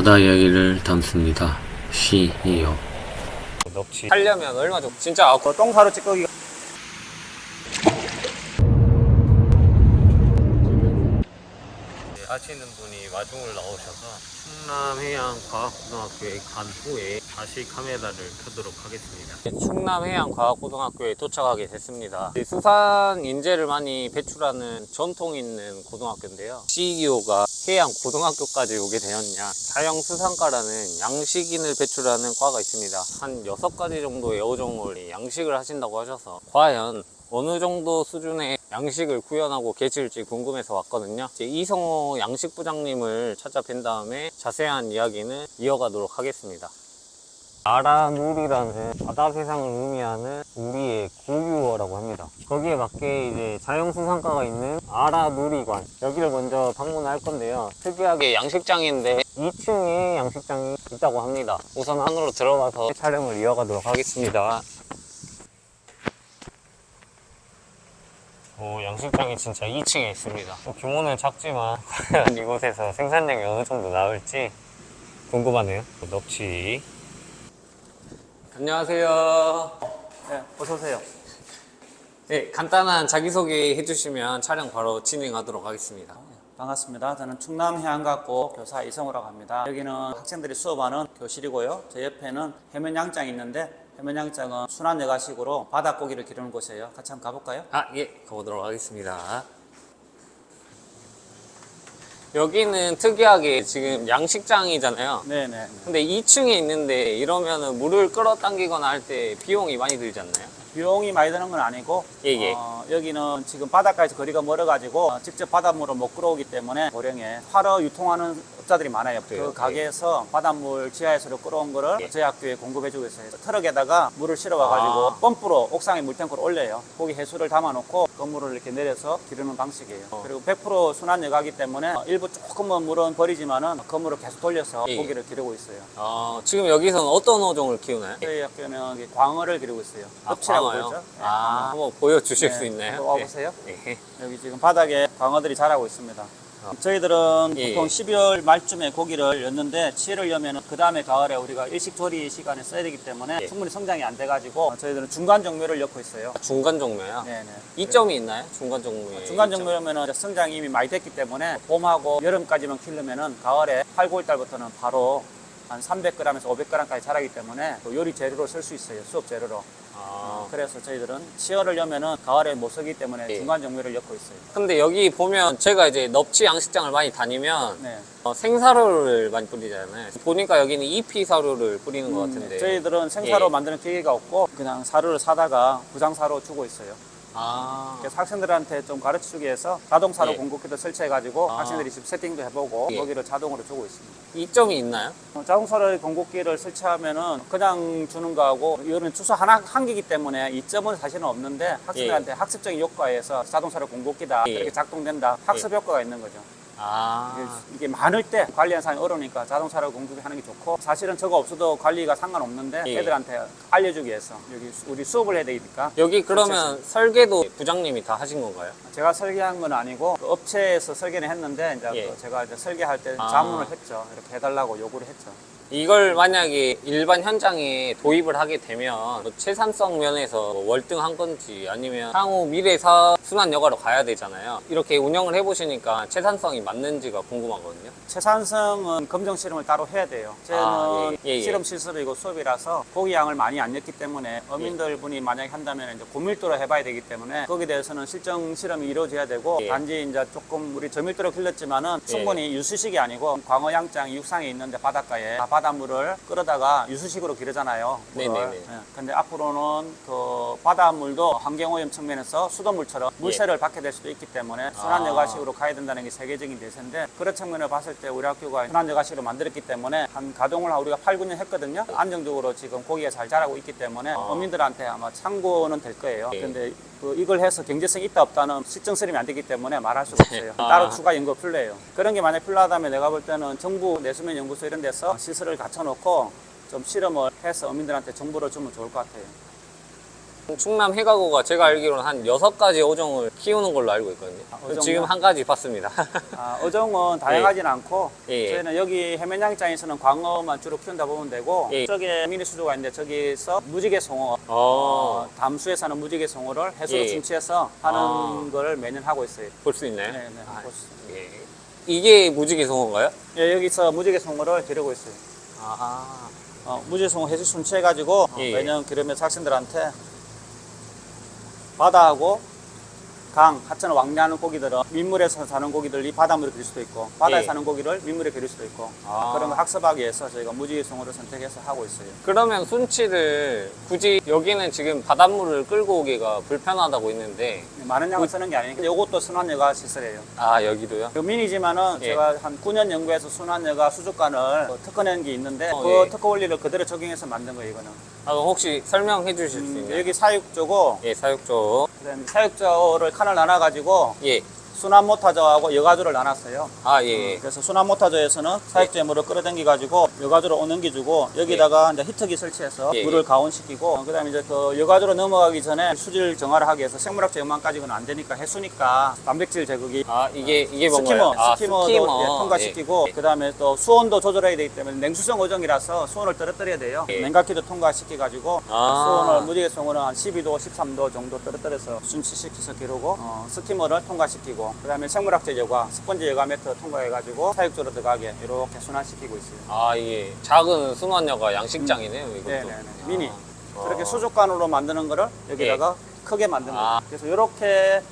바다 이야기를 담습니다. 시이요. 넙치 하려면 얼마 정도? 진짜 아, 그 똥사로 찌꺼기가 하시는 분이 마중을 나오셔서 충남해양과학고등학교에 간 후에 다시 카메라를 켜도록 하겠습니다. 충남해양과학고등학교에 도착하게 됐습니다. 이 수산 인재를 많이 배출하는 전통 있는 고등학교인데요. CEO가 해양 고등학교까지 오게 되었냐. 자영수산과라는 양식인을 배출하는 과가 있습니다. 한 6가지 정도의 어종을 양식을 하신다고 하셔서 과연 어느 정도 수준의 양식을 구현하고 계실지 궁금해서 왔거든요. 이제 이성호 양식 부장님을 찾아뵌 다음에 자세한 이야기는 이어가도록 하겠습니다. 아라누리라는 바다 세상을 의미하는 우리의 고유어라고 합니다. 거기에 맞게 이제 자연수산과가 있는 아라누리관 여기를 먼저 방문할 건데요. 특이하게 양식장인데 2층에 양식장이 있다고 합니다. 우선 안으로 들어가서 촬영을 이어가도록 하겠습니다. 오, 양식장이 진짜 2층에 있습니다. 뭐 규모는 작지만 이곳에서 생산량이 어느 정도 나올지 궁금하네요. 넙치. 안녕하세요. 네, 어서 오세요. 네, 간단한 자기소개 해주시면 촬영 바로 진행하도록 하겠습니다. 반갑습니다. 저는 충남 해안학고 교사 이성우라고 합니다. 여기는 학생들이 수업하는 교실이고요. 제 옆에는 해면 양장이 있는데 해면 양장은 순환 여가식으로 바닷고기를 기르는 곳이에요. 같이 한번 가볼까요? 아, 예, 가보도록 하겠습니다. 여기는 특이하게 지금 양식장이잖아요. 네네. 근데 2층에 있는데 이러면은 물을 끌어당기거나 할 때 비용이 많이 들지 않나요? 비용이 많이 드는 건 아니고 예, 예. 어, 여기는 지금 바닷가에서 거리가 멀어가지고 어, 직접 바닷물을 못 끌어오기 때문에 고령에 팔어 유통하는 업자들이 많아요. 그래요? 그 가게에서 바닷물 지하에서 끌어온 거를 예. 저희 학교에 공급해주고 있어요. 트럭에다가 물을 실어와가지고 아. 펌프로 옥상에 물탱크를 올려요. 거기 해수를 담아놓고 건물을 이렇게 내려서 기르는 방식이에요. 어. 그리고 100% 순환 여가기 때문에 어, 일부 조금은 물은 버리지만은 건물을 계속 돌려서 예. 고기를 기르고 있어요. 아, 지금 여기서는 어떤 어종을 키우나요? 저희 학교는 광어를 기르고 있어요. 아, 엽치라고 광어요? 그러죠. 네, 아, 광어. 한번 보여주실 네, 수 있나요? 한번 와보세요. 네. 네. 여기 지금 바닥에 광어들이 자라고 있습니다. 아. 저희들은 예, 보통 예. 12월 말쯤에 고기를 였는데 7월 여면 그 다음에 가을에 우리가 일식 조리 시간에 써야 되기 때문에 예. 충분히 성장이 안 돼가지고 저희들은 중간 종묘를 엮고 있어요. 중간 종묘요? 네네. 이점이 있나요? 중간 종묘에 중간 이점? 종묘면 성장이 이미 많이 됐기 때문에 봄하고 여름까지만 키우려면 가을에 8, 9월 달부터는 바로 한 300g에서 500g까지 자라기 때문에 또 요리 재료로 쓸 수 있어요. 수업 재료로. 아, 그래서 저희들은 10월을 여면은 가을에 못 쓰기 때문에 예. 중간 종묘를 엮고 있어요. 근데 여기 보면 제가 이제 넙치 양식장을 많이 다니면 네. 어, 생사료를 많이 뿌리잖아요. 보니까 여기는 잎이 사료를 뿌리는 것 같은데. 음, 저희들은 생사로 예. 만드는 기계가 없고 그냥 사료를 사다가 부장사로 주고 있어요. 아, 그래서 학생들한테 좀 가르쳐주기 위해서 자동사로 예. 공급기도 설치해가지고 아. 학생들이 지금 세팅도 해보고 예. 거기를 자동으로 주고 있습니다. 이점이 있나요? 어, 자동사로 공급기를 설치하면은 그냥 주는 거하고 이거는 주소 하나 한 개이기 때문에 이점은 사실은 없는데 학생들한테 학습적인 효과에서 자동사로 공급기다 예. 이렇게 작동된다 학습 효과가 있는 거죠. 아, 이게, 이게 많을 때 관리하는 사람이 어려우니까 자동차로 공급하는 게 좋고 사실은 저거 없어도 관리가 상관없는데 예. 애들한테 알려주기 위해서 여기 수- 우리 수업을 해야 되니까 여기 그러면 설계도 부장님이 다 하신 건가요? 제가 설계한 건 아니고 그 업체에서 설계는 했는데 이제 예. 그 제가 이제 설계할 때 아. 자문을 했죠 이렇게 해달라고 요구를 했죠 이걸 만약에 일반 현장에 도입을 하게 되면 뭐 채산성 면에서 뭐 월등한 건지 아니면 향후 미래 사 순환 여가로 가야 되잖아요. 이렇게 운영을 해보시니까 채산성이 맞는지가 궁금하거든요. 채산성은 검정 실험을 따로 해야 돼요 저는 아, 예, 예, 예. 실험 실습이고 수업이라서 고기 양을 많이 안 넣기 때문에 어민들 분이 만약에 한다면 이제 고밀도로 해봐야 되기 때문에 거기에 대해서는 실정 실험이 이루어져야 되고 예. 단지 이제 조금 우리 저밀도로 길렀지만은 충분히 유수식이 아니고 광어 양장 육상에 있는데 바닷가에 다 바닷물을 끌어다가 유수식으로 기르잖아요. 물을. 네네네. 예. 근데 앞으로는 그 바닷물도 환경오염 측면에서 수돗물처럼 물세를 받게 될 수도 있기 때문에 순환여가식으로 가야 된다는 게 세계적인 대세인데 그런 측면을 봤을 때 우리 학교가 순환여가식으로 만들었기 때문에 한 가동을 우리가 8, 9년 했거든요. 안정적으로 지금 고기가 잘 자라고 있기 때문에 어민들한테 아마 참고는 될 거예요. 예. 근데 그 이걸 해서 경제성이 있다 없다는 설명이 안 되기 때문에 말할 수가 없어요. 아. 따로 추가 연구 필요해요. 그런 게 만약 필요하다면 내가 볼 때는 정부 내수면 연구소 이런 데서 시설을 갖춰놓고 좀 실험을 해서 어민들한테 정보를 주면 좋을 것 같아요. 충남 해가고가 제가 알기로는 한 여섯 가지 어종을 키우는 걸로 알고 있거든요. 어종요? 지금 한 가지 봤습니다. 아, 어종은 다양하진 않고 예. 저희는 여기 해면양장에서는 광어만 주로 키운다 보면 되고 예. 저쪽에 미니 수조가 있는데 저기서 무지개 송어 어. 어, 담수에 사는 무지개 송어를 해수로 예. 침치해서 하는 아. 걸 매년 하고 있어요. 볼 수 있나요? 네, 네, 아, 볼 수. 예. 이게 무지개 송어인가요? 예, 여기서 무지개 송어를 기르고 있어요. 아. 어, 무지개 송어 해수 순치해가지고 어, 예. 매년 기르면서 학생들한테 바다하고 강, 하천 왕래하는 고기들은 민물에서 사는 고기들이 바닷물에 기를 수도 있고 바다에 예. 사는 고기를 민물에 기를 수도 있고 아. 그런 걸 학습하기 위해서 저희가 무지개 송어를 선택해서 하고 있어요. 그러면 순치를 굳이 여기는 지금 바닷물을 끌고 오기가 불편하다고 있는데 많은 양을 쓰는 게 아니니까 이것도 순환여가 시설이에요. 아 여기도요? 그 미니지만은 예. 제가 한 9년 연구해서 순환여가 수족관을 어, 특허낸 게 있는데 어, 그 예. 특허 원리를 그대로 적용해서 만든 거예요, 이거는. 아 그럼 혹시 설명해 주실 수 음, 있나요? 여기 사육조고 예 사육조 그다음에 사육조를 칸을 나눠 가지고 예. 순환 모타저하고 여가조를 나눴어요. 아 예. 그래서 순환 모타저에서는 사육조에 물을 끌어당겨 가지고 여가조로 오넘겨주고 여기다가 이제 히터기 설치해서 예, 물을 예. 가온시키고 어, 그다음에 이제 그 여가조로 넘어가기 전에 수질 정화를 하기 위해서 생물학적 영만까지는 안 되니까 해수니까 단백질 제거기 아 이게 이게 뭔가요? 스키머, 아, 스키머도 스키머. 예, 통과시키고 예. 그다음에 또 수온도 조절해야 되기 때문에 냉수성 어종이라서 수온을 떨어뜨려야 돼요. 예. 냉각기도 통과시켜 가지고 아. 수온을 무지개 송어는 한 12도, 13도 정도 떨어뜨려서 순치시켜서 기르고 어, 스키머를 통과시키고 그 다음에 생물학적 여과, 스펀지 여과 매트 통과해 가지고 사육조로 들어가게 이렇게 순환시키고 있어요. 아 이게 작은 순환여가 양식장이네요 이것도. 네네네. 미니. 아. 그렇게 어. 수족관으로 만드는 거를 여기다가 크게 만든 거죠. 아. 그래서 이렇게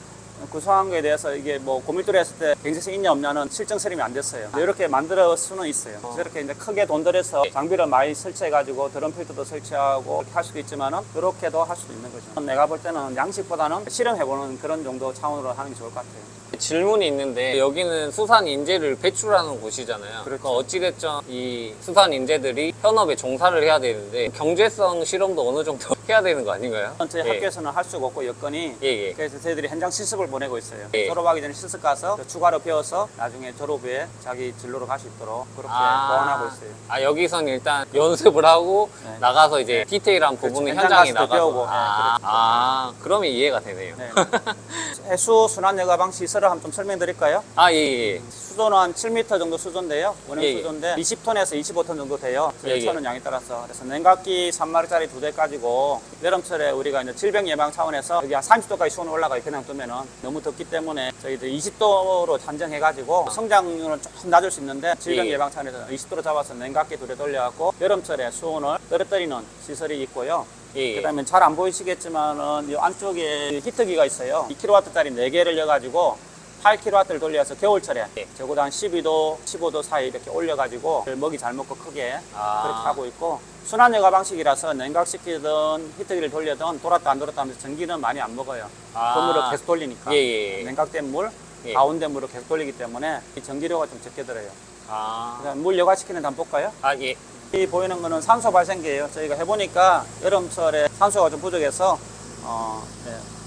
구성한 거에 대해서 이게 뭐 고밀도로 했을 때 경제성 있냐 없냐는 실정 설명이 안 됐어요. 이렇게 만들 수는 있어요. 그래서 이렇게 이제 크게 돈 들여서 예. 장비를 많이 설치해가지고 드럼 필터도 설치하고 이렇게 할 수도 있지만은 이렇게도 할 수도 있는 거죠. 내가 볼 때는 양식보다는 실험해보는 그런 정도 차원으로 하는 게 좋을 것 같아요. 질문이 있는데 여기는 수산 인재를 배출하는 곳이잖아요. 그렇죠. 그러니까 어찌됐든 이 수산 인재들이 현업에 종사를 해야 되는데 경제성 실험도 어느 정도 해야 되는 거 아닌가요? 저희 예. 학교에서는 할 수가 없고 여건이 예, 예. 그래서 저희들이 현장 실습을 보내고 있어요. 예. 졸업하기 전에 실습 가서 추가로 배워서 나중에 졸업 후에 자기 진로로 갈 수 있도록 그렇게 보완하고 있어요. 아 여기선 일단 연습을 하고 네. 나가서 이제 디테일한 부분은 현장 현장에 나가서 배우고, 네, 아, 아 그러면 이해가 되네요. 네. 해수 순환 여가방 시설을 한번 좀 설명드릴까요? 아 예, 예. 수조는 한 7m 정도 수조인데요. 원형 예, 예. 수조인데 20톤에서 25톤 정도 돼요. 예, 예. 천은 양에 따라서. 그래서 냉각기 3마리짜리 두 대 가지고 여름철에 우리가 이제 질병 예방 차원에서 여기 한 30도까지 수온이 올라가요. 그냥 두면은 너무 덥기 때문에 저희들 20도로 한정해가지고 성장률은 조금 낮을 수 있는데 질병 예. 예방 차원에서 20도로 잡아서 냉각기 두대 돌려갖고 여름철에 수온을 떨어뜨리는 시설이 있고요. 예, 예. 그다음에 잘 안 보이시겠지만은 이 안쪽에 히터기가 있어요. 2kW짜리 4개를 넣어가지고 8kW를 돌려서 겨울철에 예. 적어도 한 12도, 15도 사이 이렇게 올려가지고 먹이 잘 먹고 크게 아. 그렇게 하고 있고 순환여가 방식이라서 냉각시키든 히터기를 돌려든 돌았다 안 돌았다 하면서 전기는 많이 안 먹어요. 아. 그 물을 계속 돌리니까 예, 예, 예. 냉각된 물, 예. 가운데 물을 계속 돌리기 때문에 이 전기료가 좀 적게 들어요. 아, 물 여과시키는 데 한번 볼까요? 아 예. 이 보이는 거는 산소 발생기예요. 저희가 해보니까 여름철에 산소가 좀 부족해서 어, 네.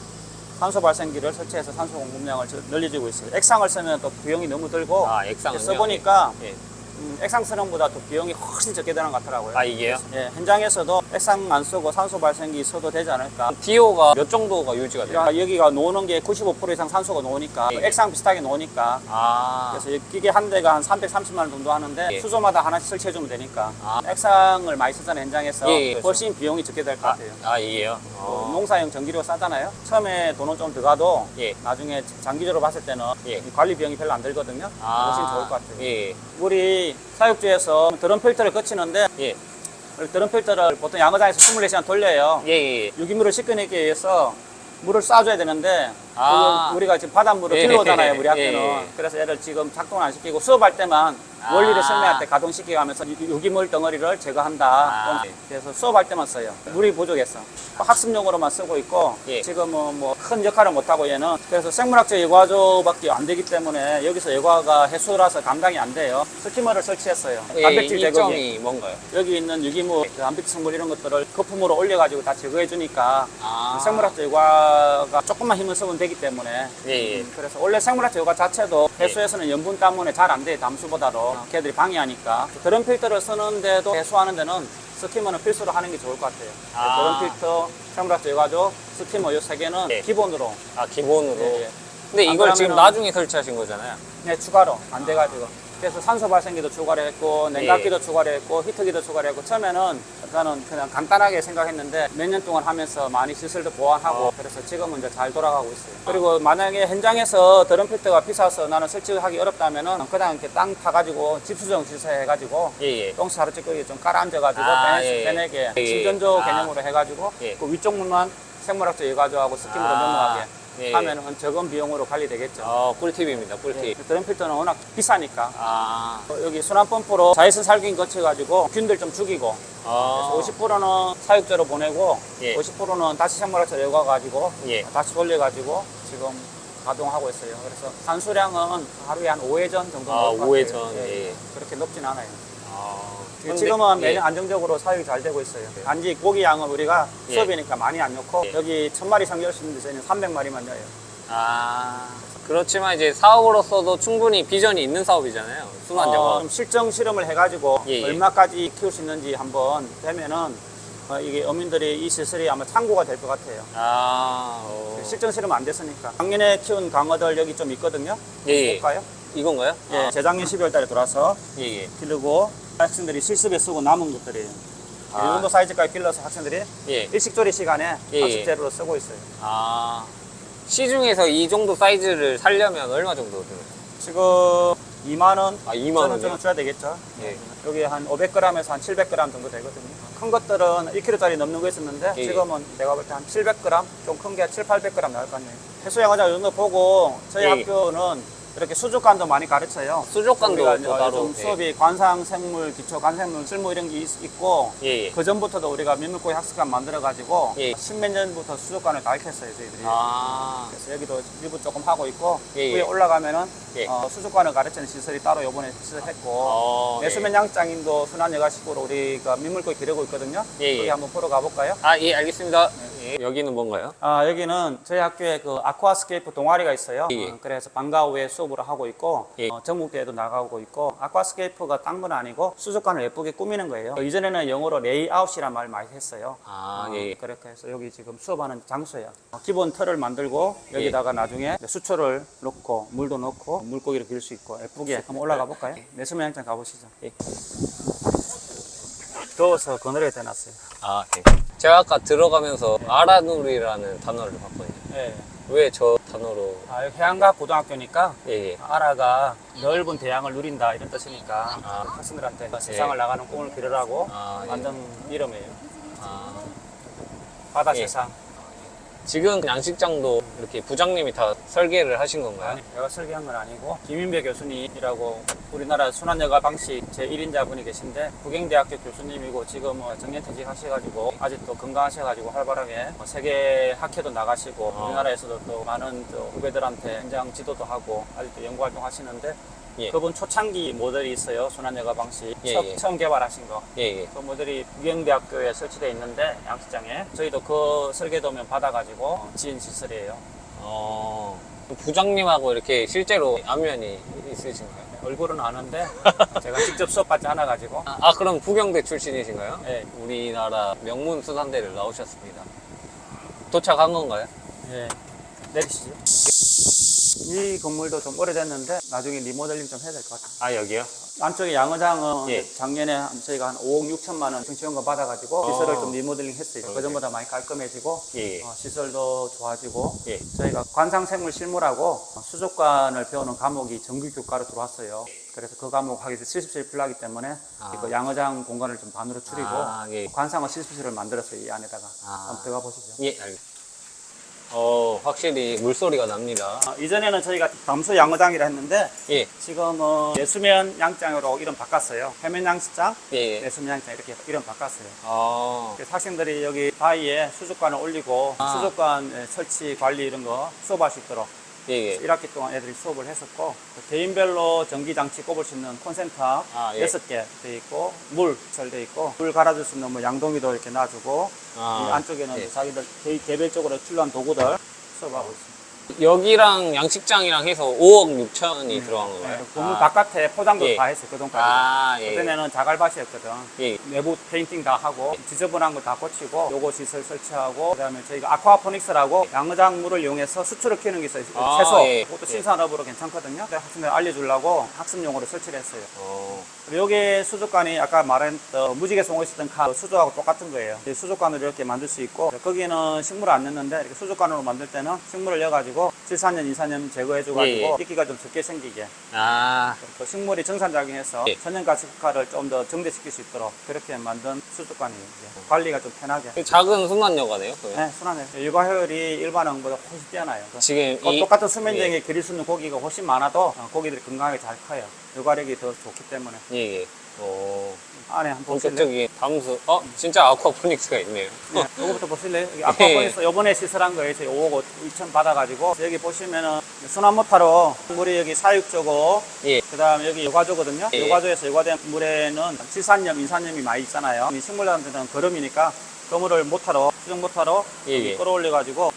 산소 발생기를 설치해서 산소 공급량을 저- 늘려주고 있어요. 액상을 쓰면 또 비용이 너무 들고 아 액상은요? 써보니까 예. 음, 액상 쓰는 보다 또 비용이 훨씬 적게 드는 것 같더라고요. 아 이게요? 예, 현장에서도 액상 안 쓰고 산소 발생기 써도 되지 않을까. DO가 몇 정도가 유지가 돼요? 야, 여기가 노는 게 95% 이상 산소가 노니까 예. 액상 비슷하게 노니까 아, 그래서 이 기계 한 대가 한 330만 원 정도 하는데 예. 수조마다 하나씩 설치해주면 되니까 아. 액상을 많이 쓰잖아요 현장에서 예, 예, 그렇죠. 훨씬 비용이 적게 될것 아, 같아요. 아 이게요? 어, 어. 농사용 전기료 싸잖아요. 처음에 돈은 좀 들어가도 예. 나중에 장기적으로 봤을 때는 예. 이 관리 비용이 별로 안 들거든요. 훨씬 좋을 것 같아요. 예, 우리 사육주에서 드럼 필터를 거치는데 예, 드럼 필터를 보통 양어장에서 24시간 돌려요. 예, 예, 예. 유기물을 씻겨내기 위해서 물을 쏴줘야 되는데 아. 그 우리가 지금 바닷물을 예, 들어오잖아요 우리 예, 학교는 예. 그래서 얘를 지금 작동을 안 시키고 수업할 때만 아. 원리를 설명할 때 가동시키게 하면서 유- 유기물 덩어리를 제거한다 아. 그래서 수업할 때만 써요 물이 부족해서 학습용으로만 쓰고 있고 예. 지금은 뭐 큰 역할을 못하고 얘는 그래서 생물학적 예과조밖에 안 되기 때문에 여기서 예과가 해수라서 감당이 안 돼요 스키머를 설치했어요 예, 단백질 제거기 이점이 뭔가요? 여기 있는 유기물, 그 단백질 성분 이런 것들을 거품으로 올려가지고 다 제거해 주니까 아. 생물학적 요과가 조금만 힘을 쓰면 되기 때문에 예, 예. 음, 그래서 원래 생물학적 요과 자체도 해수에서는 염분 때문에 잘 안 돼요 담수보다도 걔들이 방해하니까 드럼 필터를 쓰는데도 해수하는 데는 스키머는 필수로 하는 게 좋을 것 같아요. 아. 드럼 필터, 생물학적 여가조, 스키머 이세 개는 네. 기본으로 아 기본으로. 예, 예. 근데 안 이걸 지금 그러면은- 나중에 설치하신 거잖아요. 네, 추가로 안 돼가지고. 그래서 산소 발생기도 추가를 했고, 냉각기도 예. 추가를 했고, 히터기도 추가를 했고, 처음에는 저는 그냥 간단하게 생각했는데 몇 년 동안 하면서 많이 시설도 보완하고, 어. 그래서 지금은 이제 잘 돌아가고 있어요. 그리고 만약에 현장에서 드럼 필터가 비싸서 나는 설치하기 어렵다면은 그냥 이렇게 땅 파가지고 집수정 시설해가지고, 예예. 똥스 하루 찌꺼기 좀 깔아앉아가지고, 아, 빼내- 예, 예. 빼내게, 예, 예. 아. 개념으로 해가지고, 예. 그 위쪽 문만 생물학적 여가조하고 스팀으로 아. 넘어가게 예. 하면은 적은 비용으로 관리되겠죠. 어 꿀팁입니다. 꿀팁. 예, 드럼 필터는 워낙 비싸니까 아. 어, 여기 순환 펌프로 자외선 살균 거쳐가지고 균들 좀 죽이고 아. 그래서 50%는 사육제로 보내고 예. 50%는 다시 생물학적 열과 가지고 예. 다시 돌려가지고 지금 가동하고 있어요. 그래서 산수량은 하루에 한 5회전 정도 아, 나올 것 5회전, 같아요. 예. 그렇게 높진 않아요. 아. 지금은 근데- 매년 안정적으로 사육이 잘 되고 있어요. 단지 고기 양은 우리가 예. 수업이니까 많이 안 넣고 예. 여기 1000마리 상결 수 있는데 저희는 300마리만 넣어요. 아. 그렇지만 이제 사업으로서도 충분히 비전이 있는 사업이잖아요. 순환 여가. 어, 좀 실정 실험을 해가지고 예, 예. 얼마까지 키울 수 있는지 한번 되면은 어, 이게 어민들이 이 시설이 아마 참고가 될 것 같아요. 아. 어. 실정 실험 안 됐으니까. 작년에 키운 강어들 여기 좀 있거든요. 예예. 볼까요? 이건가요? 예, 아, 재작년 12월 달에 돌아서 예 예. 기르고 학생들이 실습에 쓰고 남은 것들이에요. 아. 이 정도 사이즈까지 길러서 학생들이 예. 일식조리 시간에 예, 학습 예. 재료로 쓰고 있어요. 아. 시중에서 이 정도 사이즈를 살려면 얼마 정도 드나요? 지금 2만 원, 아, 2만 원이요? 정도 줘야 되겠죠. 예. 여기 한 500g에서 한 700g 정도 되거든요. 큰 것들은 1kg짜리 넘는 거 있었는데 예. 지금은 내가 볼 때 한 700g, 좀 큰 게 7, 800g 나올 것 같네요. 해수양어장 이런 거 보고 저희 예. 학교는 이렇게 수족관도 많이 가르쳐요. 수족관도 우리가 또 따로, 요즘 예. 수업이 관상 생물, 기초 관생물, 쓸모 이런 게 있- 있고 예 예. 그 전부터도 우리가 민물고기 학습관 만들어 가지고 예. 십몇 년부터 수족관을 가르쳤어요 저희들이. 아. 그래서 여기도 일부 조금 하고 있고 예, 예. 위에 올라가면은 예. 어, 수족관을 가르치는 시설이 따로 요번에 시설했고 어, 네. 내수면 양장인도 순환 여가식으로 우리가 민물고기 기르고 있거든요. 예, 예. 거기 한번 보러 가볼까요? 아, 예, 알겠습니다. 예. 여기는 뭔가요? 아, 여기는 저희 학교에 그 아쿠아스케이프 동아리가 있어요. 예. 어, 그래서 방과 후에 수업 을 하고 있고 예. 어, 전국대회도 나가고 있고 아쿠아스케이프가 딴 건 아니고 수족관을 예쁘게 꾸미는 거예요. 어, 이전에는 영어로 레이아웃이란 말 많이 했어요. 아, 어, 예. 그렇게 해서 여기 지금 수업하는 장소예요. 어, 기본 틀을 만들고 여기다가 나중에 수초를 넣고 물도 넣고 물고기를 기를 수 있고 예쁘게 한번 올라가 볼까요? 내수면 양장 가보시죠. 예. 더워서 그늘에 대놨어요. 아, 네. 제가 아까 들어가면서 아라누리라는 단어를 봤거든요. 예. 왜저 단어로? 아, 여기 해안가 고등학교니까 예, 예. 아라가 넓은 대양을 누린다 이런 뜻이니까 아. 학생들한테 세상을 나가는 꿈을 기르라고 아, 예. 만든 이름이에요. 아, 바다 예. 세상. 지금 양식장도 이렇게 부장님이 다 설계를 하신 건가요? 아니, 내가 설계한 건 아니고 김인배 교수님이라고 우리나라 순환여가 방식 제1인자 분이 계신데 북경대학교 교수님이고 지금 뭐 정년퇴직 하셔가지고 아직도 건강하셔가지고 활발하게 뭐 세계 학회도 나가시고 어. 우리나라에서도 또 많은 또 후배들한테 현장 지도도 하고 아직도 연구활동 하시는데 예. 그분 초창기 모델이 있어요 순환여가 방식 예, 처, 예. 처음 개발하신 거 예, 예. 그 모델이 부경대학교에 설치되어 있는데 양식장에 저희도 그 설계도면 받아가지고 어, 지은 시설이에요. 어, 부장님하고 이렇게 실제로 안면이 있으신가요? 얼굴은 아는데 제가 직접 수업 받지 않아 가지고 아, 아, 그럼 부경대 출신이신가요? 예. 우리나라 명문 수산대를 나오셨습니다. 도착한 건가요? 예. 내리시죠. 이 건물도 좀 오래됐는데 나중에 리모델링 좀 해야 될 것 같아요. 아, 여기요? 안쪽에 양어장은 예. 작년에 한- 저희가 한 5억 6천만 원 지원금 받아가지고 어. 시설을 좀 리모델링 했어요. 어, 그전보다 많이 깔끔해지고 예, 예. 어, 시설도 좋아지고 예. 저희가 관상생물 실무라고 어, 수족관을 배우는 과목이 정규 교과로 들어왔어요. 그래서 그 과목 하기 위해서 실습실이 필요하기 때문에 아. 그 양어장 공간을 좀 반으로 줄이고 아, 예. 관상어 실습실을 만들었어요. 이 안에다가 아. 한번 들어가 보시죠. 예, 알겠습니다. 어, 확실히 물소리가 납니다. 어, 이전에는 저희가 담수 양어장이라 했는데 예, 지금은 내수면 양장으로 이름 바꿨어요. 해면 양식장, 예, 예. 내수면 양장 이렇게 이름 바꿨어요. 아, 그래서 학생들이 여기 바위에 수족관을 올리고 아. 수족관 설치 관리 이런 거 수업할 수 있도록 예, 예. 1학기 동안 애들이 수업을 했었고 그 개인별로 전기장치 꼽을 수 있는 콘센터 아, 예. 6개 돼 있고 물 설돼 있고 물 갈아줄 수 있는 뭐 양동이도 이렇게 놔주고 아, 이 안쪽에는 예. 자기들 개, 개별적으로 필요한 도구들 수업하고 있습니다. 여기랑 양식장이랑 해서 5억 6천이 들어간 건가요? 네, 건물 아, 바깥에 포장도 예. 다 했어요. 그 돈까지. 아, 예. 그전에는 자갈밭이었거든. 예. 내부 페인팅 다 하고 지저분한 거 다 고치고 요거 시설 설치하고 그다음에 저희가 아쿠아포닉스라고 양어장 물을 이용해서 수초를 키우는 게 있어요. 아, 채소. 예. 그것도 예. 신산업으로 괜찮거든요. 근데 학생들 알려주려고 학습용으로 설치를 했어요. 어, 여기 수족관이 아까 말했던 무지개 송어 있었던 칸 수조하고 똑같은 거예요. 이 수족관으로 이렇게 만들 수 있고 거기는 식물을 안 넣는데 이렇게 수족관으로 만들 때는 식물을 넣어가지고 질산염, 인산염 제거해줘가지고 예, 예. 이끼가 좀 적게 생기게 아, 그 식물이 정산작용해서 예. 천연가스 효과를 좀 더 정대시킬 수 있도록 그렇게 만든 수족관이에요. 관리가 좀 편하게. 그 작은 순환여가네요. 그러면. 네, 순하네. 육아효율이 일반 어항보다 훨씬 뛰어나요. 지금 어, 이 똑같은 수면쟁이 기를 수 있는 고기가 훨씬 많아도 어, 고기들이 건강하게 잘 커요. 육아력이 더 좋기 때문에. 예, 예. 어, 안에 한번 보실래요? 본격적인 담수. 어, 진짜 아쿠아포닉스가 있네요. 네, 요거부터 보실래요? 여기 아쿠아포니스 요번에 시설한 거예요. 저희 5억 2천 받아가지고 여기 보시면은 순환모타로 물이 여기 사육조고 예. 그 다음에 여기 요가조거든요. 예. 요가조에서 요가된 물에는 질산염, 인산염이 많이 있잖아요. 이 식물들한테는 거름이니까 그 물을 모타로, 수정 모타로 예, 여기 예. 끌어올려가지고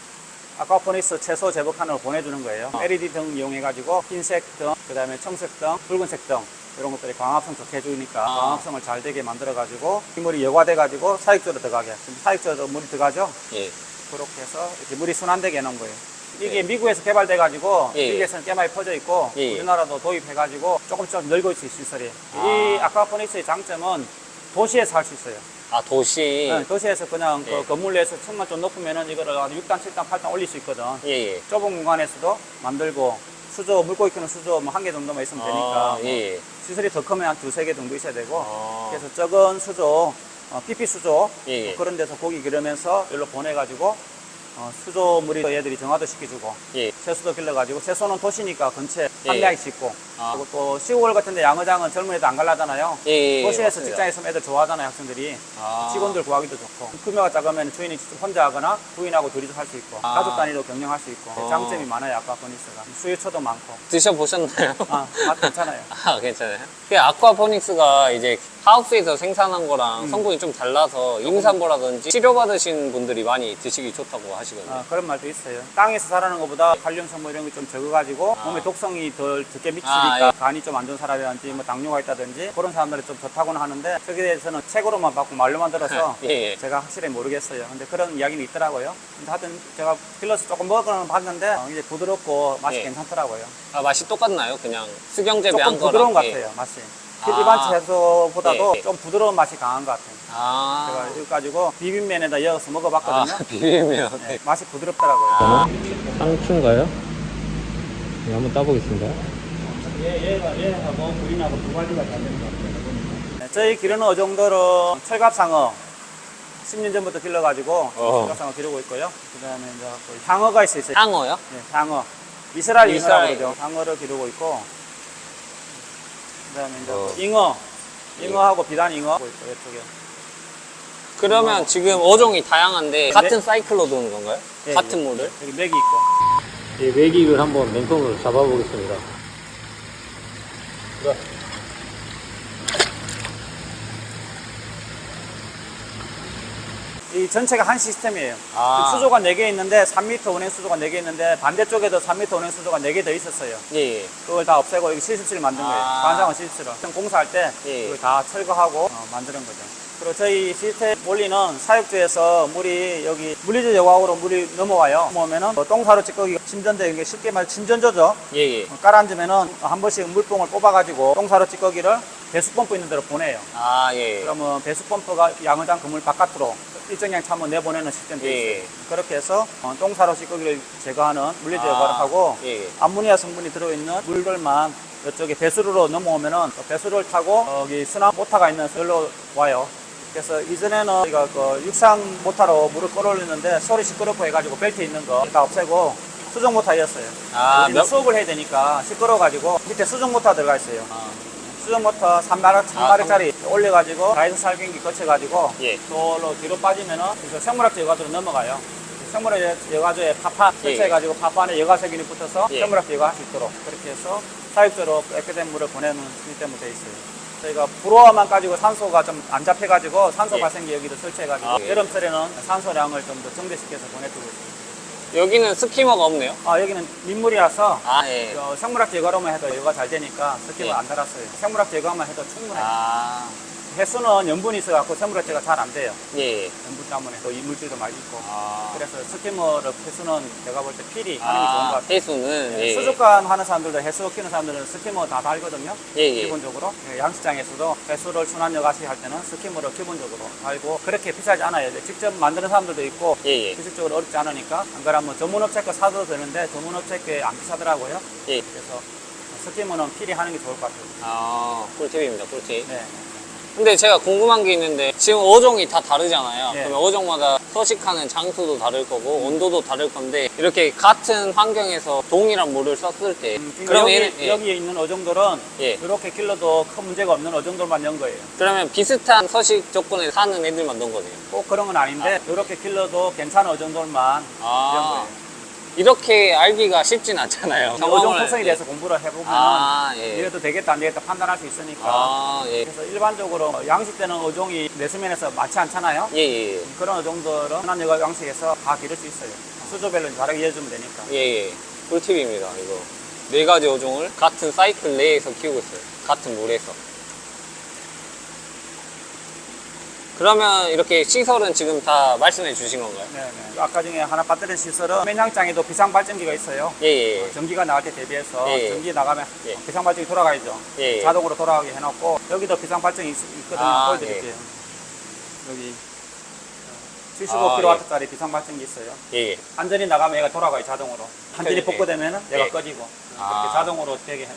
아쿠아포니스 채소 제보칸으로 보내주는 거예요. 어. LED 등 이용해가지고 흰색 등, 그 다음에 청색 등, 붉은색 등 이런 것들이 광합성 좋게 해주니까 아. 광합성을 잘 되게 만들어가지고 이 물이 여과돼가지고 사육조로 들어가게. 지금 사육조로 물이 들어가죠? 예. 그렇게 해서 이렇게 물이 순환되게 해놓은 거예요. 이게 예. 미국에서 개발돼가지고 예, 예. 미국에서는 꽤 많이 퍼져 있고 예, 예. 우리나라도 도입해가지고 조금 좀 늘고 있어요 시설이. 아. 이 아쿠아포닉스의 장점은 도시에서 할 수 있어요. 아, 도시. 네, 도시에서 그냥 예. 그 건물 내에서 층만 좀 높으면은 이거를 한 6단, 7단, 8단 올릴 수 있거든. 예, 예. 좁은 공간에서도 만들고 수조 물고기 키우는 수조 뭐 한 개 정도만 있으면 되니까 아, 뭐 예, 예. 시설이 더 크면 한 두세 개 정도 있어야 되고 아. 그래서 적은 수조 어, PP 수조 예, 예. 뭐 그런 데서 고기 기르면서 여기로 보내가지고 어, 수조물이 얘들이 정화도 시켜주고 예. 채소도 길러가지고 채소는 도시니까 근처에 예. 판매하기 쉽고 아. 그리고 또 시골 같은데 양어장은 젊은 애들 안 갈라잖아요 예, 예, 예, 도시에서 맞습니다. 직장에 있으면 애들 좋아하잖아요 학생들이 아. 직원들 구하기도 좋고 규모가 작으면 주인이 직접 혼자 하거나 부인하고 둘이서 할 수 있고 아. 가족 단위로 경영할 수 있고 어. 장점이 많아요 아쿠아포니스가 수요처도 많고 드셔보셨나요? 아, 맛 괜찮아요 아, 괜찮아요. 그 아쿠아포닉스가 이제 하우스에서 생산한 거랑 음. 성분이 좀 달라서 임산부라든지 치료받으신 분들이 많이 드시기 좋다고 하시 거든요. 어, 그런 말도 있어요. 땅에서 자라는 것보다 칼륨 성분 이런 게 좀 적어가지고 아. 몸에 독성이 덜 적게 미치니까 아, 예. 간이 좀 안 좋은 사람이라든지 뭐 당뇨가 있다든지 그런 사람들은 좀 좋다고는 하는데 거기에 대해서는 책으로만 받고 말로만 들어서 예, 예. 제가 확실히 모르겠어요. 근데 그런 이야기는 있더라고요. 근데 하여튼 제가 길러서 조금 먹어는 봤는데 어, 이제 부드럽고 맛이 예. 괜찮더라고요. 아, 맛이 똑같나요? 그냥 수경 재배한 조금 거랑? 부드러운 것 예. 같아요, 맛이. 아. 일반 채소보다도 예, 예. 좀 부드러운 맛이 강한 것 같아요. 아. 제가 이거 가지고 비빔면에다 이어서 먹어봤거든요. 아, 비빔면. 네, 맛이 부드럽더라고요. 상추인가요? 네, 한번 따보겠습니다. 얘, 얘가 얘하고 부인하고 두 가지가 잘 되는 것 같아요. 네, 저희 기르는 어종들은 철갑상어 10년 전부터 길러가지고 어. 철갑상어 기르고 있고요. 그다음에 이제 그 향어가 있어요. 향어요? 네, 향어. 이스라엘 이스라엘. 그러죠. 향어를 기르고 있고. 그다음에 이제 어. 그 잉어. 잉어하고 비단 잉어 하고 있고 이쪽에. 그러면 지금 어종이 다양한데 네. 같은 사이클로 도는 건가요? 예, 같은 예. 물을? 여기 맥이 있고. 이 메기를 한번 맨손으로 잡아보겠습니다. 이 전체가 한 시스템이에요. 아. 수조가 4개 있는데 3m 운행 수조가 4개 있는데 반대쪽에도 3m 운행 수조가 4개 더 있었어요. 예, 예. 그걸 다 없애고 여기 실습실 만든 거예요. 아. 관상어 실습실. 공사할 때 예. 그걸 다 철거하고 어, 만드는 거죠. 그리고 저희 시스템 원리는 사육주에서 물이 여기 물리적 여과으로 물이 넘어와요. 넘어오면은 뭐 똥사로 찌꺼기가 침전되는 게 쉽게 말해 침전조죠. 예, 예. 어, 깔아앉으면은 한 번씩 물봉을 뽑아가지고 똥사로 찌꺼기를 배수펌프 있는 데로 보내요. 아, 예. 예. 그러면 배수펌프가 양어장 그물 바깥으로 일정량 차면 내보내는 시스템도 예. 있어요. 그렇게 해서 어, 똥사로 찌꺼기를 제거하는 물리적 아, 여과를 하고 예, 예. 암모니아 성분이 들어있는 물들만 이쪽에 배수로로 넘어오면은 그 배수로를 타고 여기 순환 모터가 있는 여기로 와요. 그래서 이전에는 우리가 그 육상 모터로 물을 끌어올리는데 소리 시끄럽고 해가지고 벨트 있는 거 다 없애고 수정 모터였어요. 아, 몇- 수업을 해야 되니까 시끄러워가지고 밑에 수정 모터 들어가 있어요. 아, 수정 모터 3마력, 3마력짜리 올려가지고 다이소 살균기 거쳐가지고 예. 저로 뒤로 빠지면은 그래서 생물학적 여과도로 넘어가요. 생물학적 여과도에 파파 예. 설치해가지고 파파 안에 여과 세균이 붙어서 예. 생물학적 여과할 수 있도록 그렇게 해서 사육조로 깨끗한 물을 보내는 시스템으로 되어 있어요. 저희가 불호화만 가지고 산소가 좀 안 잡혀가지고 산소 예. 발생기 여기도 설치해가지고 아, 예. 여름철에는 산소량을 좀 더 정대시켜서 보내주고 있어요. 여기는 스키머가 없네요. 아, 여기는 민물이라서 아, 예. 어, 생물학 제거로만 해도 이거가 잘 되니까 스킵을 예. 안 달았어요. 생물학 제거만 해도 충분해요. 아, 해수는 염분이 있어갖고 제거 잘안 돼요. 예. 염분 때문에 또 이물질도 많이 있고. 아, 그래서 스키머를 해수는 제가 볼 때 필히 하는 게 좋은 것 아, 같아요. 해수는, 예. 수족관 하는 사람들도 해수 키우는 사람들은 스키머 다 달거든요. 예, 예. 기본적으로 예, 양식장에서도 해수를 순환여가시 할 때는 스키머를 기본적으로 달고 그렇게 비싸지 않아요. 직접 만드는 사람들도 있고 예, 예. 기술적으로 어렵지 않으니까 안 그러면 전문업체 거 사도 되는데 전문업체 게 안 비싸더라고요. 예. 그래서 스키머는 필히 하는 게 좋을 것 같아요. 아, 꿀팁입니다, 꿀팁. 네. 근데 제가 궁금한 게 있는데 지금 어종이 다 다르잖아요. 예. 그러면 어종마다 서식하는 장소도 다를 거고 온도도 다를 건데 이렇게 같은 환경에서 동일한 물을 썼을 때 음, 그러면 여기, 얘는- 예. 여기에 있는 어종들은 예. 이렇게 길러도 큰 문제가 없는 어종들만 연 거예요. 그러면 비슷한 서식 조건에 사는 애들만 넣은 거네요. 꼭 그런 건 아닌데 이렇게 길러도 괜찮은 어종들만 연 아, 거예요. 이렇게 알기가 쉽진 않잖아요. 어종 특성에 예. 대해서 공부를 해보면 아, 예. 이래도 되겠다 안 되겠다 판단할 수 있으니까 아, 예. 그래서 일반적으로 양식되는 어종이 내수면에서 많지 않잖아요. 예, 예, 그런 어종들은 흔한 여가 양식에서 다 기를 수 있어요. 수조별로 다르게 이어주면 되니까. 예, 예. 꿀팁입니다, 이거. 네 가지 어종을 같은 사이클 내에서 키우고 있어요. 같은 물에서. 그러면 이렇게 시설은 지금 다 말씀해 주신 건가요? 네 네. 아까 중에 하나 빠뜨린 시설은 맨향장에도 비상 발전기가 있어요. 예, 예. 전기가 나갈 때 대비해서 예, 예. 전기 나가면 예. 비상 발전기 돌아가야죠. 예, 예. 자동으로 돌아가게 해놓고 여기도 비상 발전기 있, 거든요 아, 보여드릴게요. 여기 75kW짜리 비상 발전기 있어요. 예, 예. 완전히 나가면 얘가 돌아가요 자동으로. 완전히 예. 복구되면 얘가 예. 꺼지고 아. 이렇게 자동으로 되게 해-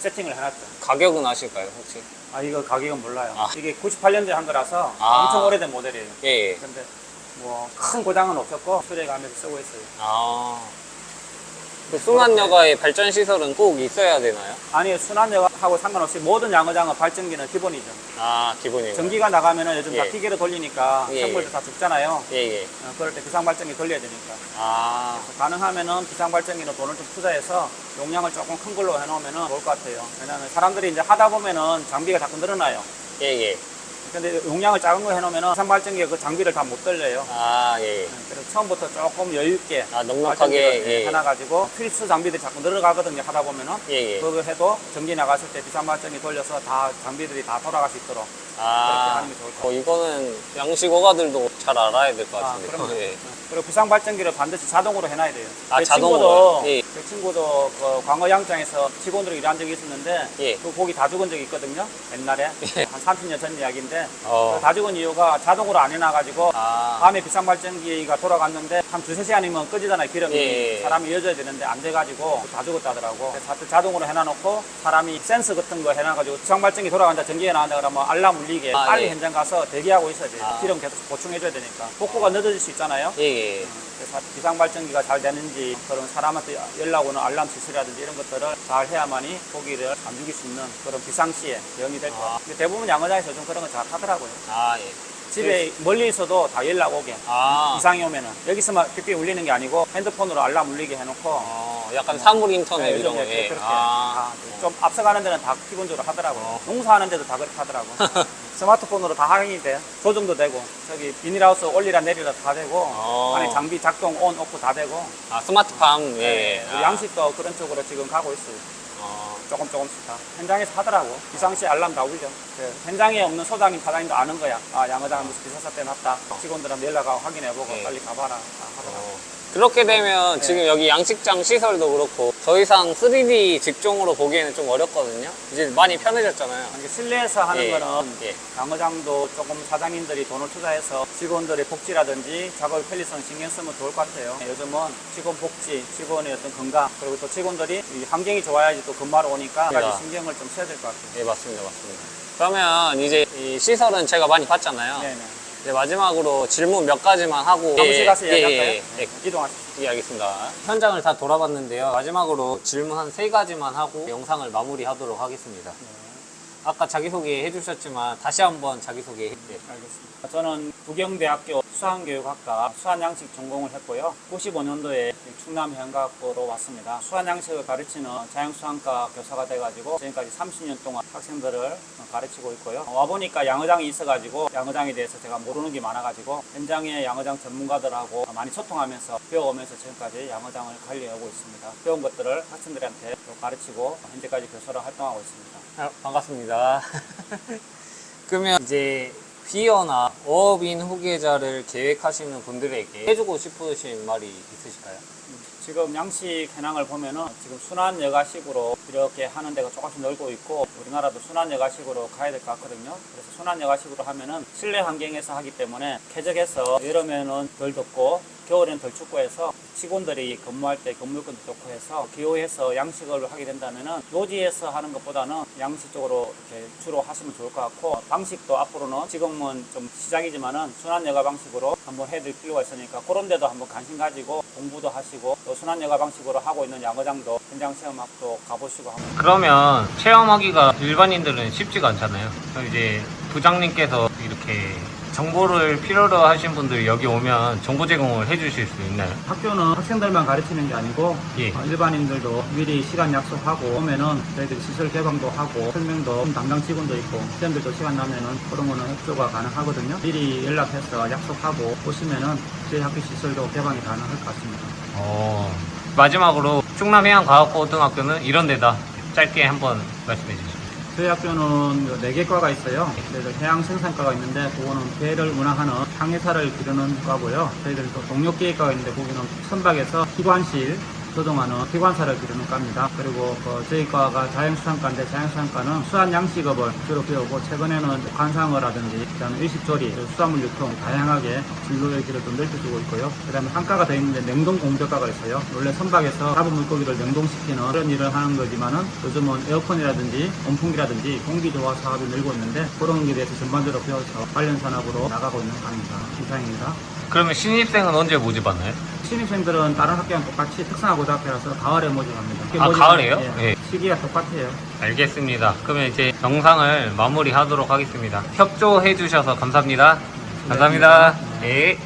세팅을 해놨죠. 가격은 아실까요, 혹시? 아 이거 가격은 몰라요. 아. 이게 98년도에 한 거라서 아. 엄청 오래된 모델이에요. 예, 예. 근데 뭐 큰 고장은 없었고 수리가면서 쓰고 있어요. 아. 그 순환여가의 발전 시설은 꼭 있어야 되나요? 아니 순환여하고 상관없이 모든 양어장은 발전기는 기본이죠. 아, 기본이요. 전기가 나가면은 요즘 다 예. 기계로 돌리니까 예, 생물도 예. 다 죽잖아요. 예, 예. 어, 그럴 때 비상발전기 돌려야 되니까. 아, 가능하면은 비상발전기는 돈을 좀 투자해서 용량을 조금 큰 걸로 해놓으면은 좋을 것 같아요. 왜냐하면 사람들이 이제 하다 보면은 장비가 자꾸 늘어나요. 예, 예. 근데 용량을 작은 거 해놓으면은 비상발전기가 그 장비를 다 못 돌려요. 아, 예. 예. 그래서 처음부터 조금 여유 있게 아, 넉넉하게, 발전기를 예. 해놔가지고 필수 장비들이 자꾸 늘어가거든요. 하다 보면은 예, 예. 그거 해도 전기 나갔을 때 비상 발전기 돌려서 다 장비들이 다 돌아갈 수 있도록 그렇게 아, 하는 게 좋을 것 같아요. 어, 이거는 양식 어가들도 잘 알아야 될 것 아, 같은데. 그럼요. 예. 그리고 비상 발전기를 반드시 자동으로 해놔야 돼요. 아, 제 자동으로요? 친구도, 예. 제 친구도 그 광어 양장에서 직원으로 일한 적이 있었는데 예. 그 고기 다 죽은 적이 있거든요. 옛날에 예. 한 30년 전 이야기인데 어. 그다 죽은 이유가 자동으로 안 해놔가지고 아, 밤에 비상 발전기가 돌아갔는데 한 두세 시간이면 꺼지잖아요 기름이 예, 예. 사람이 이어져야 되는데 안 돼가지고 다 죽었다더라고 그래서 하여튼 자동으로 해놔놓고 사람이 센서 같은 거 해놔가지고 비상 발전기 돌아간다 전기가 나간다 그러면 알람 울리게 아, 빨리 예. 현장 가서 대기하고 있어야 돼요 아. 기름 계속 보충해줘야 되니까 복구가 늦어질 수 있잖아요 예, 예. 그래서 비상 발전기가 잘 되는지 그런 사람한테 연락 오는 알람 시설이라든지 이런 것들을 잘 해야만이 고기를 안 죽일 수 있는 그런 비상시에 대응이 될 거예요 아. 근데 대부분 양어장에서 좀 그런 거 잘 하더라고요 아, 예. 집에 멀리 있어도 다 연락 오게 아, 이상이 오면은 여기서만 삐삐 울리는 게 아니고 핸드폰으로 알람 울리게 해놓고 어, 약간 사물 인터넷 네, 이런 요즘 거. 이렇게 예. 그렇게 아, 아, 좀 앞서가는 데는 다 기본적으로 하더라고 어. 요 농사하는 데도 다 그렇게 하더라고 스마트폰으로 다 확인이 돼 조정도 되고 저기 비닐하우스 올리라 내리라 다 되고 어. 안에 장비 작동 온 오프 다 되고 아, 스마트팜. 예. 네, 우리 아. 양식도 그런 쪽으로 지금 가고 있어요 어, 조금 조금씩 다. 현장에서 하더라고. 비상시 알람 다 울려. 그 현장에 없는 소장님 사장님도 아는 거야. 아 양어장은 무슨 비상사태 났다. 직원들한테 연락하고 확인해보고 네. 빨리 가봐라. 다 하더라고. 어. 그렇게 되면 네. 지금 여기 양식장 시설도 그렇고 더 이상 3D 직종으로 보기에는 좀 어렵거든요. 이제 많이 편해졌잖아요. 이게 실내에서 하는 예. 거는 예. 양어장도 조금 사장님들이 돈을 투자해서 직원들의 복지라든지 작업 편리성 신경 쓰면 좋을 것 같아요. 요즘은 직원 복지, 직원의 어떤 건강, 그리고 또 직원들이 이 환경이 좋아야지 또 근무하러 오니까 네. 까지 신경을 좀 써야 될 것 같아요. 예, 맞습니다. 맞습니다. 그러면 이제 이 시설은 제가 많이 봤잖아요. 네네. 이제 마지막으로 질문 몇 가지만 하고 사무실 가서 예, 이야기할까요? 예, 예, 네. 이동하시죠. 예, 알겠습니다. 현장을 다 돌아봤는데요. 마지막으로 질문 한 세 가지만 하고 영상을 마무리하도록 하겠습니다. 아까 자기소개 해주셨지만 다시 한번 자기소개 해주세요. 알겠습니다. 저는 부경대학교 수학교육학과 수학양식 전공을 했고요. 95년도에 충남 해양과학부로 왔습니다. 수학양식을 가르치는 자연수학과 교사가 돼가지고 지금까지 30년 동안 학생들을 가르치고 있고요. 와보니까 양어장이 있어가지고 양어장에 대해서 제가 모르는 게 많아가지고 현장의 양어장 전문가들하고 많이 소통하면서 배워오면서 지금까지 양어장을 관리하고 있습니다. 배운 것들을 학생들한테 또 가르치고 현재까지 교사로 활동하고 있습니다. 아, 반갑습니다. 그러면 이제 비어나 어업인 후계자를 계획하시는 분들에게 해주고 싶으신 말이 있으실까요? 지금 양식 현황을 보면은 지금 순환 여가식으로 이렇게 하는 데가 조금씩 늘고 있고 우리나라도 순환 여가식으로 가야 될 것 같거든요. 그래서 순환 여가식으로 하면은 실내 환경에서 하기 때문에 쾌적해서 여름에는 덜 덥고 겨울에는 덜 춥고 해서 직원들이 근무할 때 근무권도 좋고 해서 기호해서 양식을 하게 된다면은 노지에서 하는 것보다는 양식 쪽으로 이렇게 주로 하시면 좋을 것 같고 방식도 앞으로는 지금은 좀 시작이지만은 순환 여가 방식으로 한번 해드릴 필요가 있으니까 그런 데도 한번 관심 가지고 공부도 하시고 또 순환 여가 방식으로 하고 있는 양어장도 현장 체험학도 가보시고 한번 그러면 체험하기가 일반인들은 쉽지가 않잖아요. 이제 부장님께서 이렇게 정보를 필요로 하신 분들이 여기 오면 정보 제공을 해주실 수 있나요? 학교는 학생들만 가르치는 게 아니고 예. 어, 일반인들도 미리 시간 약속하고 오면은 저희들이 시설 개방도 하고 설명도 담당 직원도 있고 시험들도 시간 나면은 그런 거는 협조가 가능하거든요. 미리 연락해서 약속하고 오시면은 저희 학교 시설도 개방이 가능할 것 같습니다. 어, 마지막으로 충남해양과학고등학교는 이런 데다 짧게 한번 말씀해 주시죠. 저희 학교는 네 개 과가 있어요. 그래서 해양 생산과가 있는데 그거는 배를 운항하는 항해사를 기르는 과고요. 저희들 또 동력기획과가 있는데 거기는 선박에서 기관실 조종하는 기관사를 기르는 과입니다. 그리고 그 저희 과가 자연수산과인데 자연수산과는 수산 양식업을 주로 배우고 최근에는 관상어라든지 그다음에 일식조리, 수산물 유통 다양하게 진로의 길을 좀 넓혀주고 있고요. 그다음에 한 과가 더 있는데 냉동 공조과가 있어요. 원래 선박에서 잡은 물고기를 냉동시키는 그런 일을 하는 거지만은 요즘은 에어컨이라든지 온풍기라든지 공기 조화 사업이 늘고 있는데 그런 게 대해서 전반적으로 배워서 관련 산업으로 나가고 있는 과입니다. 이상입니다. 그러면 신입생은 언제 모집하나요? 신입생들은 다른 학교랑 똑같이 특성화고등학교라서 가을에 모집합니다. 아, 가을에요? 예, 예. 시기가 똑같아요. 알겠습니다. 그러면 이제 영상을 마무리하도록 하겠습니다. 협조해 주셔서 감사합니다. 감사합니다. 네.